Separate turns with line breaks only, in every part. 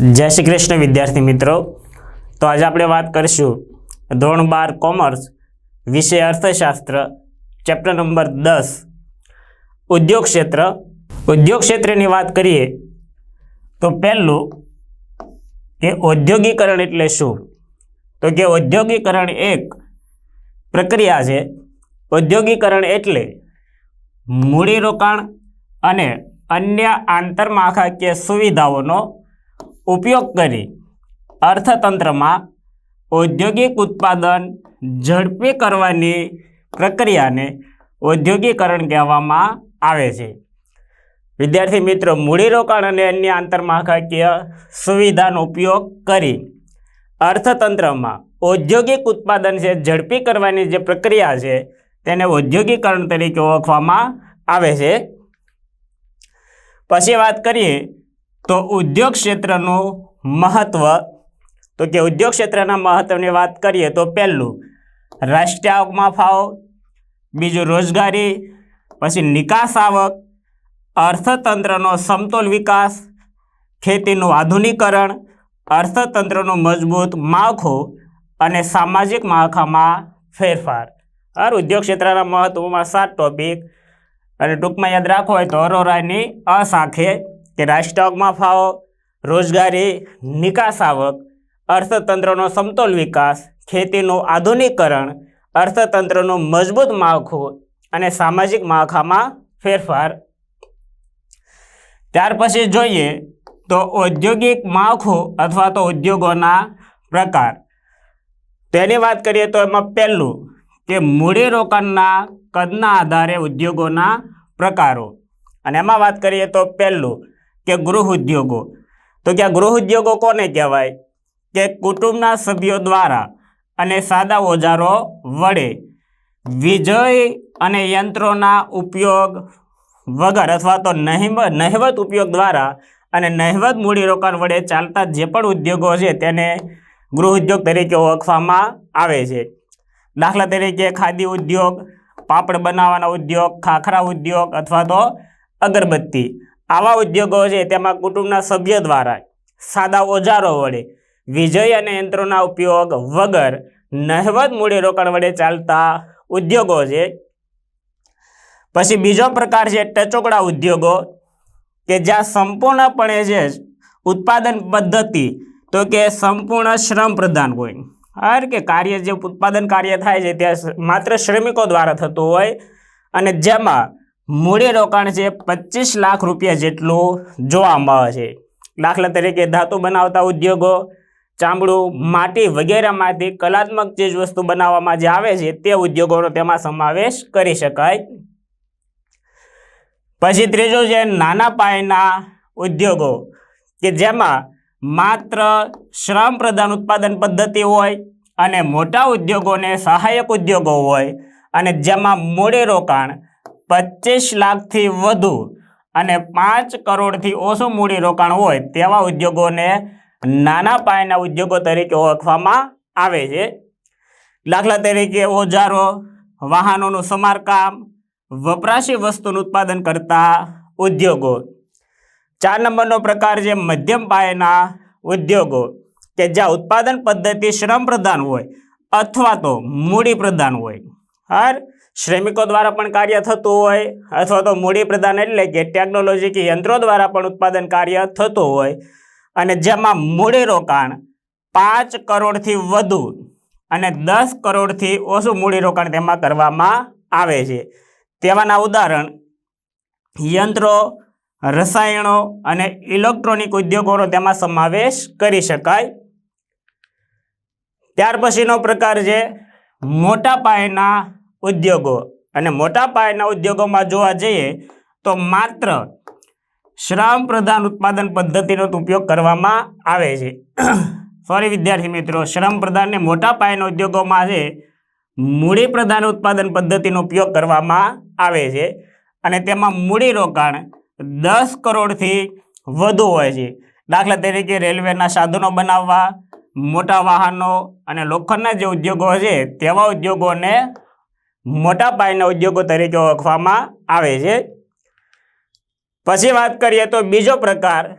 જય શ્રી કૃષ્ણ, વિદ્યાર્થી મિત્રો. તો આજે આપણે વાત કરીશું ધોરણ બાર કોમર્સ વિષય અર્થશાસ્ત્ર, ચેપ્ટર નંબર દસ. ઉદ્યોગ ક્ષેત્ર. ઉદ્યોગ ક્ષેત્રની વાત કરીએ તો પહેલું કે ઔદ્યોગિકરણ એટલે શું? તો કે ઔદ્યોગિકરણ એક પ્રક્રિયા છે. ઔદ્યોગિકરણ એટલે મૂડીરોકાણ અને અન્ય આંતરમાળખાકીય સુવિધાઓનો ઉપયોગ કરી અર્થતંત્રમાં ઔદ્યોગિક ઉત્પાદન ઝડપી કરવાની પ્રક્રિયાને ઔદ્યોગિકરણ કહેવામાં આવે છે. વિદ્યાર્થી મિત્રો, મૂડીરોકાણ અને અન્ય આંતરમાળખાકીય સુવિધાનો ઉપયોગ કરી અર્થતંત્રમાં ઔદ્યોગિક ઉત્પાદન છે, ઝડપી કરવાની જે પ્રક્રિયા છે, તેને ઔદ્યોગિકરણ તરીકે ઓળખવામાં આવે છે. પછી વાત કરીએ તો ઉદ્યોગ ક્ષેત્રનું મહત્ત્વ તો કે ઉદ્યોગ ક્ષેત્રના મહત્ત્વની વાત કરીએ તો પહેલું, રાષ્ટ્રીય આવકમાં ફાળો, બીજું રોજગારી, પછી નિકાસ આવક, અર્થતંત્રનો સમતોલ વિકાસ, ખેતીનું આધુનિકરણ, અર્થતંત્રનું મજબૂત માળખું અને સામાજિક માળખામાં ફેરફાર. હર ઉદ્યોગ ક્ષેત્રના મહત્વમાં સાત ટોપિક અને ટૂંકમાં યાદ રાખવો હોય તો અરોરાની અસાખે કે રાષ્ટ્રાવકમાં ફાળો, રોજગારી નિકાસ આવક અર્થતંત્રનો સમતોલ વિકાસ, ખેતીનું આધુનિકરણ, અર્થતંત્રનું મજબૂત માળખું અને સામાજિક માળખામાં ફેરફાર. ત્યાર પછી જોઈએ તો ઔદ્યોગિક માળખું અથવા તો ઉદ્યોગોના પ્રકાર. તેની વાત કરીએ તો એમાં પહેલું કે મૂડીરોકાણના કદના આધારે ઉદ્યોગોના પ્રકારો. અને એમાં વાત કરીએ તો પહેલું કે ગૃહ ઉદ્યોગો? તો કે ગૃહ ઉદ્યોગો કોને કહેવાય? કે કુટુંબના સભ્યો દ્વારા અને સાદા ઓજારો વડે વીજળી અને યંત્રોના ઉપયોગ વગર અથવા તો નહિવત ઉપયોગ દ્વારા અને નહિવત મૂડીરોકાણ વડે ચાલતા જે પણ ઉદ્યોગો છે તેને ગૃહ ઉદ્યોગ તરીકે ઓળખવામાં આવે છે. દાખલા તરીકે ખાદી ઉદ્યોગ, પાપડ બનાવવાના ઉદ્યોગ, ખાખરા ઉદ્યોગ અથવા તો અગરબત્તી. આવા ઉદ્યોગો છે, તેમાં કુટુંબના સભ્ય દ્વારા સાદા ઓજારો વડે વીજળી અને યંત્રોના ઉપયોગ વગર નહિવત મૂડીરોકાણ વડે ચાલતા ઉદ્યોગો છે. પછી બીજો પ્રકાર છે, ટચોકડા ઉદ્યોગો, કે જ્યાં સંપૂર્ણપણે છે ઉત્પાદન પદ્ધતિ, તો કે સંપૂર્ણ શ્રમ પ્રધાન હોય. હર કે કાર્ય જે ઉત્પાદન કાર્ય થાય છે ત્યાં માત્ર શ્રમિકો દ્વારા થતું હોય અને જેમાં મૂડી રોકાણ છે પચીસ લાખ રૂપિયા જેટલું જોવા મળે છે. દાખલા તરીકે ધાતુ બનાવતા ઉદ્યોગો, ચામડું, માટી વગેરેમાંથી કલાત્મક ચીજ વસ્તુ બનાવવામાં જે આવે છે તે ઉદ્યોગોનો તેમાં સમાવેશ કરી શકાય. પછી ત્રીજો છે નાના પાયાના ઉદ્યોગો, કે જેમાં માત્ર શ્રમ પ્રધાન ઉત્પાદન પદ્ધતિ હોય અને મોટા ઉદ્યોગોને સહાયક ઉદ્યોગો હોય અને જેમાં મૂડી રોકાણ પચીસ લાખથી વધુ અને પાંચ કરોડથી ઓછું મૂડી રોકાણ હોય તેવા ઉદ્યોગોને નાના પાયાના ઉદ્યોગો તરીકે ઓળખવામાં આવે છે. દાખલા તરીકે ઓજારો, વાહનોનું સમારકામ, વપરાશી વસ્તુનું ઉત્પાદન કરતા ઉદ્યોગો. ચાર નંબરનો પ્રકાર છે મધ્યમ પાયાના ઉદ્યોગો, કે જ્યાં ઉત્પાદન પદ્ધતિ શ્રમ પ્રધાન હોય અથવા તો મૂડી પ્રધાન હોય. હર શ્રમિકો દ્વારા પણ કાર્ય થતું હોય, અથવા તો મૂડી પ્રધાન એટલે કે ટેકનોલોજી કે યંત્રો દ્વારા પણ ઉત્પાદન કાર્ય થતું હોય. અને જેમાં મૂડી રોકાણ પાંચ કરોડથી વધુ અને દસ કરોડથી ઓછું મૂડી રોકાણ તેમાં કરવામાં આવે છે. તેવાના ઉદાહરણ, યંત્રો, રસાયણો અને ઇલેક્ટ્રોનિક ઉદ્યોગોનો તેમાં સમાવેશ કરી શકાય. ત્યાર પછીનો પ્રકાર છે, મોટા પાયાના ઉદ્યોગો. અને મોટા પાયાના ઉદ્યોગોમાં જોવા જઈએ તો માત્ર શ્રમ પ્રધાન ઉત્પાદન પદ્ધતિનો ઉપયોગ કરવામાં આવે છે. સોરી વિદ્યાર્થી મિત્રો, શ્રમ પ્રધાનને મોટા પાયાના ઉદ્યોગોમાં છે મૂડી પ્રધાન ઉત્પાદન પદ્ધતિનો ઉપયોગ કરવામાં આવે છે. અને તેમાં મૂડી રોકાણ દસ કરોડથી વધુ હોય છે. દાખલા તરીકે રેલવેના સાધનો બનાવવા, મોટા વાહનો અને લોખંડના જે ઉદ્યોગો છે, તેવા ઉદ્યોગોને મોટા પાયાના ઉદ્યોગો તરીકે ઓળખવામાં આવે છે. પછી વાત કરીએ તો બીજો પ્રકાર,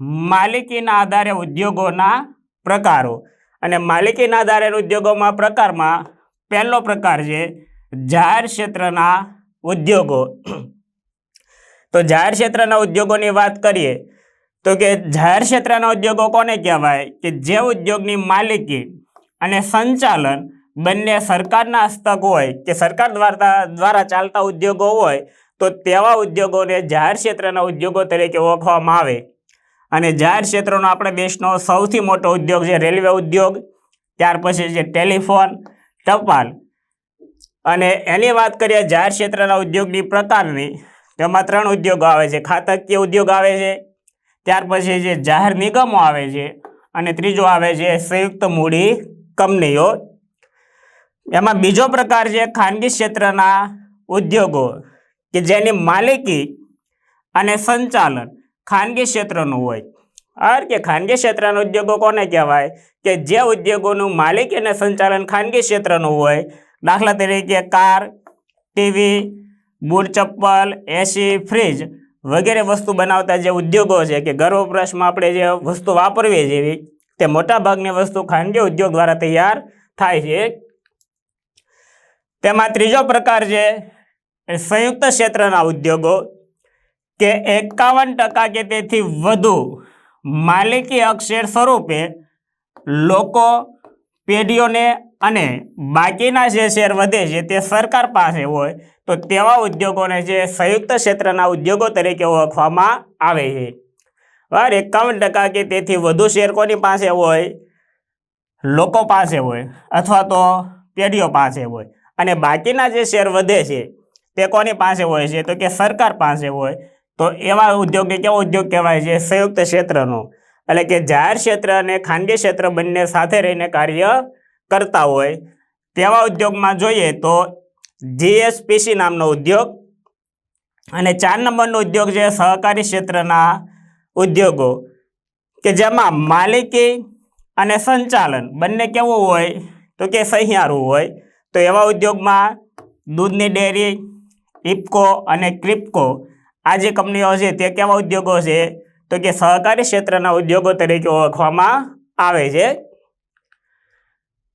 માલિકીના આધારે ઉદ્યોગોના પ્રકારો. અને માલિકીના આધારે ઉદ્યોગોમાં પ્રકારમાં પહેલો પ્રકાર છે, જાહેર ક્ષેત્રના ઉદ્યોગો. તો જાહેર ક્ષેત્રના ઉદ્યોગોની વાત કરીએ, તો કે જાહેર ક્ષેત્રના ઉદ્યોગો કોને કહેવાય? કે જે ઉદ્યોગની માલિકી અને સંચાલન બંને સરકારના હસ્તક હોય કે સરકાર દ્વારા દ્વારા ચાલતા ઉદ્યોગો હોય, તો તેવા ઉદ્યોગોને જાહેર ક્ષેત્રના ઉદ્યોગો તરીકે ઓળખવામાં આવે. અને જાહેર ક્ષેત્રનો આપણે દેશનો સૌથી મોટો ઉદ્યોગ છે રેલવે ઉદ્યોગ, ત્યાર પછી છે ટેલિફોન, ટપાલ. અને એની વાત કરીએ જાહેર ક્ષેત્રના ઉદ્યોગની પ્રકારની તેમાં ત્રણ ઉદ્યોગો આવે છે. ખાતકીય ઉદ્યોગ આવે છે, ત્યાર પછી જે જાહેર નિગમો આવે છે, અને ત્રીજો આવે છે સંયુક્ત મૂડી કંપનીઓ એમાં બીજો પ્રકાર છે ખાનગી ક્ષેત્રના ઉદ્યોગો કે જેની માલિકી અને સંચાલન ખાનગી ક્ષેત્રનું હોય. અર કે ખાનગી ક્ષેત્રના ઉદ્યોગો કોને કહેવાય? કે જે ઉદ્યોગોનું માલિકી અને સંચાલન ખાનગી ક્ષેત્રનું હોય. દાખલા તરીકે કાર, ટીવી, બૂટ ચપ્પલ એસી ફ્રીજ વગેરે વસ્તુ બનાવતા જે ઉદ્યોગો છે કે ઘર વપરાશમાં આપણે જે વસ્તુ વાપરવી જેવી તે મોટાભાગની વસ્તુ ખાનગી ઉદ્યોગ દ્વારા તૈયાર થાય છે. તેમાં ત્રીજો પ્રકાર છે સંયુક્ત ક્ષેત્રના ઉદ્યોગો કે એકાવન ટકા કે તેથી વધુ માલિકી અક્ષેર સ્વરૂપે લોકો, પેઢીઓને અને બાકીના જે શેર વધે છે તે સરકાર પાસે હોય તો તેવા ઉદ્યોગોને જે સંયુક્ત ક્ષેત્રના ઉદ્યોગો તરીકે ઓળખવામાં આવે છે. બરાબર? એકાવન ટકા કે તેથી વધુ શેર કોની પાસે હોય? લોકો પાસે હોય અથવા તો પેઢીઓ પાસે હોય. અને બાકીના જે શેર વધે છે, તે કોની પાસે હોય છે? તો કે સરકાર પાસે હોય. તો એવા ઉદ્યોગને કેવો ઉદ્યોગ કહેવાય છે? સંયુક્ત ક્ષેત્રનો. એટલે કે જાહેર ક્ષેત્ર અને ખાનગી ક્ષેત્ર બંને સાથે રહીને કાર્ય કરતા હોય. તેવા ઉદ્યોગમાં જોઈએ તો જીએસપીસી નામનો ઉદ્યોગ અને ચાર નંબરનો ઉદ્યોગ છે સહકારી ક્ષેત્રના ઉદ્યોગો. કે જેમાં માલિકી અને સંચાલન બંને કેવું હોય? તો કે સહિયારું હોય. તો એવા ઉદ્યોગમાં દૂધની ડેરી, ઇફકો અને ક્રિપકો આ જે કંપનીઓ છે તે કેવા ઉદ્યોગો છે? તો કે સહકારી ક્ષેત્રના ઉદ્યોગો તરીકે ઓળખવામાં આવે છે.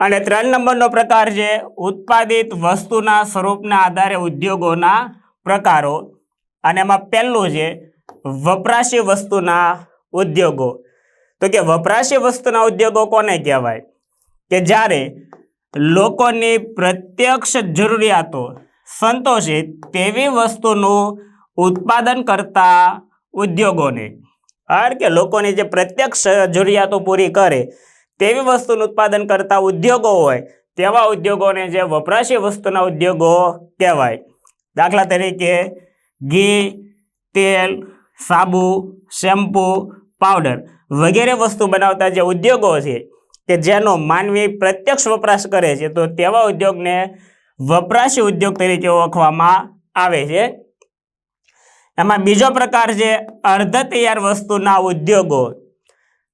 અને ત્રણ નંબરનો પ્રકાર છે ઉત્પાદિત વસ્તુના સ્વરૂપના આધારે ઉદ્યોગોના પ્રકારો. અને એમાં પહેલું છે વપરાશી વસ્તુના ઉદ્યોગો. તો કે વપરાશી વસ્તુના ઉદ્યોગો કોને કહેવાય? કે જ્યારે લોકોની પ્રત્યક્ષ જરૂરિયાતો સંતોષે તેવી વસ્તુનું ઉત્પાદન કરતા ઉદ્યોગોને. અર કે લોકોની જે પ્રત્યક્ષ જરૂરિયાતો પૂરી કરે તેવી વસ્તુનું ઉત્પાદન કરતા ઉદ્યોગો હોય, તેવા ઉદ્યોગોને જે વપરાશી વસ્તુના ઉદ્યોગો કહેવાય. દાખલા તરીકે ઘી, તેલ, સાબુ, શેમ્પૂ, પાવડર વગેરે વસ્તુ બનાવતા જે ઉદ્યોગો છે કે જેનો માનવી પ્રત્યક્ષ વપરાશ કરે છે, તો તેવા ઉદ્યોગને વપરાશી ઉદ્યોગ તરીકે ઓળખવામાં આવે છે. એમાં બીજો પ્રકાર છે અર્ધ તૈયાર વસ્તુના ઉદ્યોગો.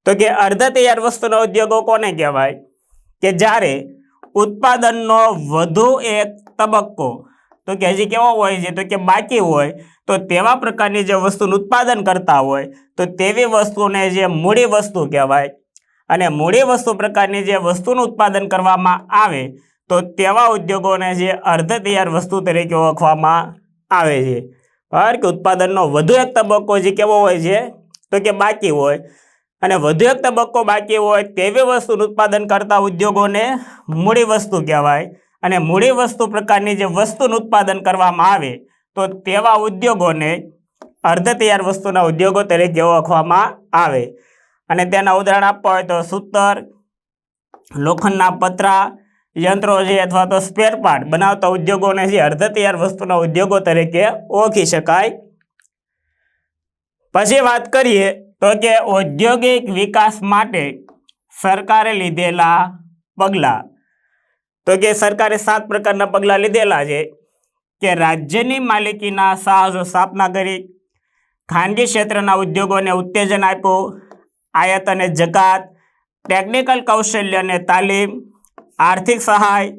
તો કે અર્ધ તૈયાર વસ્તુના ઉદ્યોગો કોને કહેવાય? કે જ્યારે ઉત્પાદનનો વધુ એક તબક્કો, તો કે હજી કેવો હોય છે? તો કે બાકી હોય, તો તેવા પ્રકારની જે વસ્તુનું ઉત્પાદન કરતા હોય, તો તેવી વસ્તુને જે મૂડી વસ્તુ કહેવાય. અને મૂડી વસ્તુ પ્રકારની જે વસ્તુનું ઉત્પાદન કરવામાં આવે, તો તેવા ઉદ્યોગોને જે અર્ધ તૈયાર વસ્તુ તરીકે ઓળખવામાં આવે છે. બરાબર કે ઉત્પાદનનો વધુ એક તબક્કો જે કેવો હોય છે, તો કે બાકી હોય. અને વધુ એક તબક્કો બાકી હોય તેવી વસ્તુનું ઉત્પાદન કરતા ઉદ્યોગોને મૂડી વસ્તુ કહેવાય. અને મૂડી વસ્તુ પ્રકારની જે વસ્તુનું ઉત્પાદન કરવામાં આવે, તો તેવા ઉદ્યોગોને અર્ધ તૈયાર વસ્તુના ઉદ્યોગો તરીકે ઓળખવામાં આવે. અને તેના ઉદાહરણ આપવા હોય તો સૂતર, લોખંડના પતરા, યંત્રો છે અથવા તો સ્પેર પાર્ટ બનાવતા ઉદ્યોગોને જે અર્ધ તૈયાર વસ્તુના ઉદ્યોગો તરીકે ઓળખી શકાય. પછી વાત કરીએ તો કે ઔદ્યોગિક વિકાસ માટે સરકારે લીધેલા પગલાં. તો કે સરકારે સાત પ્રકારના પગલાં લીધેલા છે. કે રાજ્યની માલિકીના સાહસો સ્થાપના કરી, ખાનગી ક્ષેત્રના ઉદ્યોગોને ઉત્તેજન આપ્યું આયાત અને જકાત ટેકનિકલ કૌશલ્ય અને તાલીમ, આર્થિક સહાય,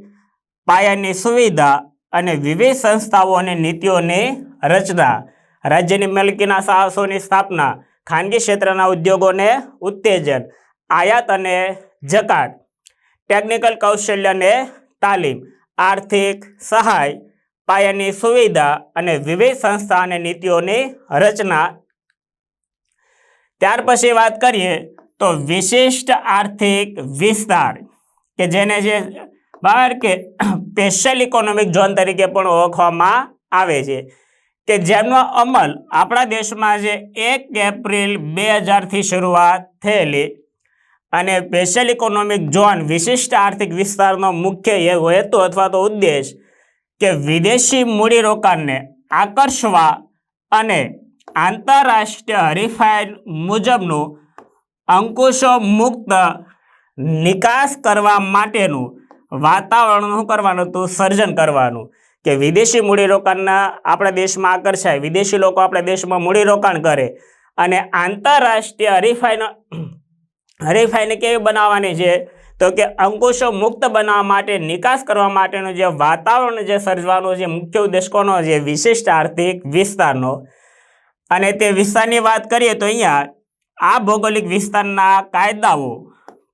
પાયાની સુવિધા અને વિવિધ સંસ્થાઓ અને નીતિઓની રચના, રાજ્યની માલિકીના સાહસોની સ્થાપના, ખાનગી ક્ષેત્રના ઉદ્યોગોને ઉત્તેજન, આયાત અને જકાત ટેકનિકલ કૌશલ્યને તાલીમ, આર્થિક સહાય, પાયાની સુવિધા અને વિવિધ સંસ્થા અને નીતિઓની રચના ત્યાર પછી વાત કરીએ તો વિશિષ્ટ આર્થિક વિસ્તાર કે જેને જે બહાર કે સ્પેશિયલ ઇકોનોમિક ઝોન તરીકે પણ ઓળખવામાં આવે છે કે જેમનો અમલ આપણા દેશમાં જે એક એપ્રિલ બે હજારથી શરૂઆત થયેલી અને સ્પેશિયલ ઇકોનોમિક ઝોન વિશિષ્ટ આર્થિક વિસ્તારનો મુખ્ય હેતુ અથવા તો ઉદ્દેશ કે વિદેશી મૂડીરોકાણને આકર્ષવા અને આંતરરાષ્ટ્રીય હરીફાઈ મુજબનું અંકુશો મુક્ત નિકાસ કરવા માટેનું વાતાવરણ શું કરવાનું હતું? સર્જન કરવાનું. કે વિદેશી મૂડીરોકાણના આપણા દેશમાં આકર્ષાય વિદેશી લોકો આપણા દેશમાં મૂડીરોકાણ કરે. અને આંતરરાષ્ટ્રીય હરીફાઈનો હરીફાઈને કેવી બનાવવાની છે? તો કે અંકુશો મુક્ત બનાવવા માટે, નિકાસ કરવા માટેનું જે વાતાવરણ જે સર્જવાનું જે મુખ્ય ઉદ્દેશ કોનો છે? વિશિષ્ટ આર્થિક વિસ્તારનો. અને તે વિસ્તારની વાત કરીએ તો અહીંયા આ ભૌગોલિક વિસ્તારના કાયદાઓ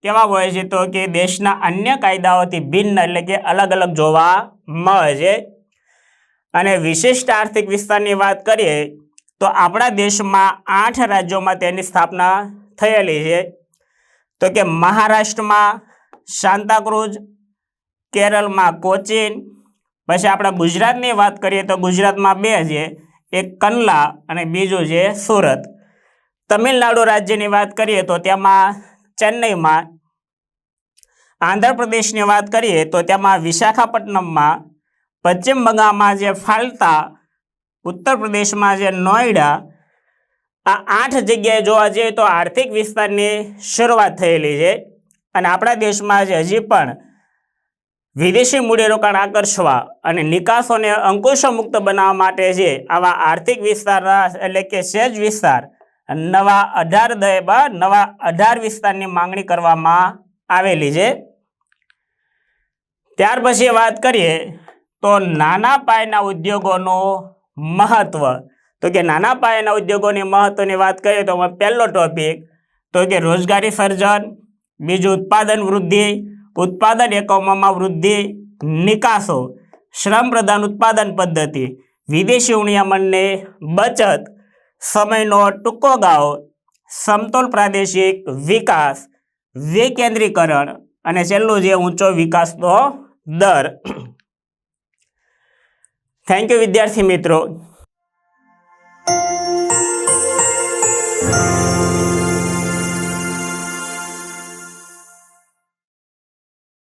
કેવા હોય છે તો કે દેશના અન્ય કાયદાઓથી ભિન્ન એટલે કે અલગ અલગ જોવા મળે છે. અને વિશિષ્ટ આર્થિક વિસ્તારની વાત કરીએ તો આપણા દેશમાં આઠ રાજ્યોમાં તેની સ્થાપના થયેલી છે. તો કે મહારાષ્ટ્રમાં સાંતાક્રુઝ કેરળમાં કોચીન, પછી આપણા ગુજરાતની વાત કરીએ તો ગુજરાતમાં બે છે. એક કંડલા અને બીજું છે સુરત. તમિલનાડુ રાજ્યની વાત કરીએ તો તેમાં ચેન્નઈમાં, આંધ્રપ્રદેશની વાત કરીએ તો તેમાં વિશાખાપટ્ટનમમાં, પશ્ચિમ બંગાળમાં જે ફાલતા ઉત્તર પ્રદેશમાં જે નોઈડા, આ આઠ જગ્યાએ જોવા જઈએ તો આર્થિક વિસ્તારની શરૂઆત થયેલી છે. અને આપણા દેશમાં જે હજી પણ વિદેશી મૂડીરોકાણ આકર્ષવા અને નિકાસોને અંકુશો મુક્ત બનાવવા માટે છે આવા આર્થિક વિસ્તારના એટલે કે સેજ વિસ્તાર, નવા અઢાર દયબા નવા અઢાર વિસ્તારની માંગણી કરવામાં આવેલી છે. ત્યાર પછી વાત કરીએ તો નાના પાયાના ઉદ્યોગોનું મહત્વ. તો કે નાના પાયાના ઉદ્યોગોની મહત્વની વાત કરીએ તો પહેલો ટોપિક તો કે રોજગારી સર્જન, બીજું ઉત્પાદન વૃદ્ધિ ઉત્પાદન એકમોમાં વૃદ્ધિ, નિકાસો, શ્રમ પ્રધાન ઉત્પાદન પદ્ધતિ, વિદેશી ઉણિયામણને બચત, સમયનો ટૂંકો ગાળો, સમતોલ પ્રાદેશિક વિકાસ, વિકેન્દ્રીકરણ અને છેલ્લું જે ઊંચો વિકાસનો દર. થેન્ક યુ વિદ્યાર્થી મિત્રો.